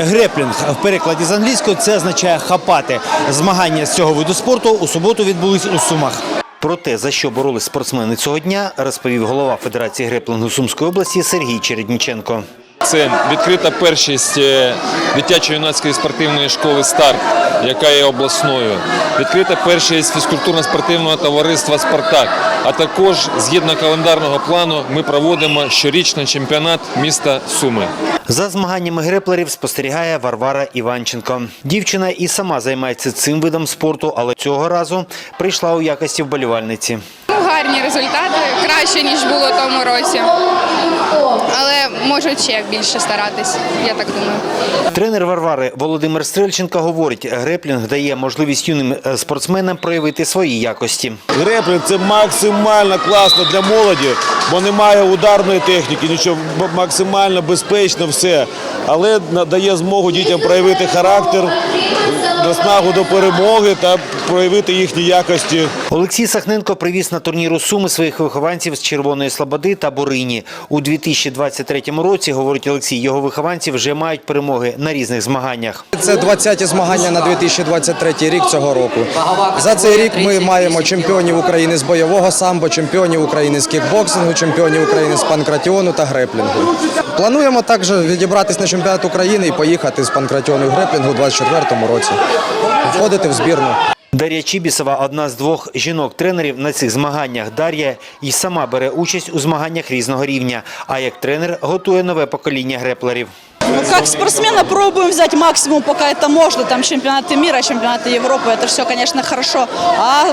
Греплінг в перекладі з англійської це означає хапати. Змагання з цього виду спорту у суботу відбулись у Сумах. Про те, за що боролись спортсмени цього дня, розповів голова Федерації греплінгу Сумської області Сергій Чередніченко. Це відкрита першість е, дитячо-юнацької спортивної школи Старт, яка є обласною. Відкрита першість фізкультурно-спортивного товариства Спартак. А також згідно календарного плану ми проводимо щорічний чемпіонат міста Суми. За змаганнями греплерів спостерігає Варвара Іванченко. Дівчина і сама займається цим видом спорту, але цього разу прийшла у якості вболівальниці. Гарні результати, краще, ніж було тому році. Але можуть ще більше старатись, я так думаю. Тренер Варвари Володимир Стрельченко говорить, греплінг дає можливість юним е, спортсменам проявити свої якості. Греплінг це максимально класно для молоді, бо немає ударної техніки, нічого максимально безпечно все. Але надає змогу дітям проявити характер, наснагу до перемоги та проявити їхні якості. Олексій Сахненко привіз на турнір у Суми своїх вихованців з Червоної Слободи та Борині. У 2023 році, говорить Олексій, його вихованці вже мають перемоги на різних змаганнях. Це 20-ті змагання на 2023 рік цього року. За цей рік ми маємо чемпіонів України з бойового самбо, чемпіонів України з кікбоксингу, чемпіонів України з панкратіону та греплінгу. Плануємо також відібратись на чемпіонат України і поїхати з панкратіону і греплінгу у 2024 році. Входити в збірну. Дар'я Чібісова – одна з двох жінок-тренерів на цих змаганнях. Дар'я і сама бере участь у змаганнях різного рівня, а як тренер готує нове покоління греплерів. Ну, как спортсмена пробуем взять максимум, пока это можно. Там чемпионаты мира, чемпионаты Европы, это все, конечно, хорошо. А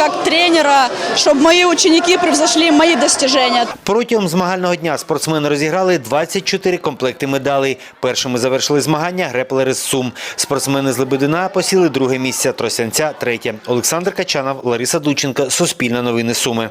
как тренера, чтобы мои ученики превзошли мои достижения. Протягом змагального дня спортсмени розіграли 24 комплекти медалей. Першими завершили змагання греплери з Сум. Спортсмени з Лебедина посіли друге місце, Тросянця – третє. Олександр Качанов, Лариса Дученко, Суспільне новини Суми.